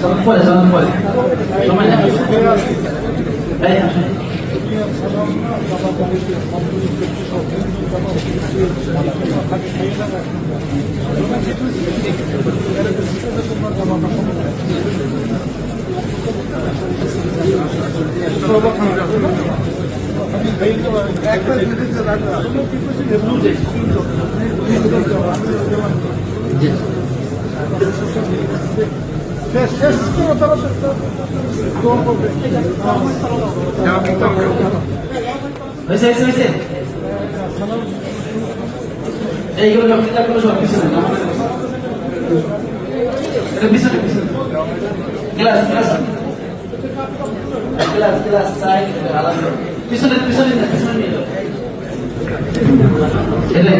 Sanpol, sanpol. Kusura bakma. এইগুলো লক্ষ্মীটাগুলো সব পিছনে এটা পিছনে পিছনে glass glass glass glass side আলাদা পিছনে পিছনে না পিছনে নিয়ে যাও। এটা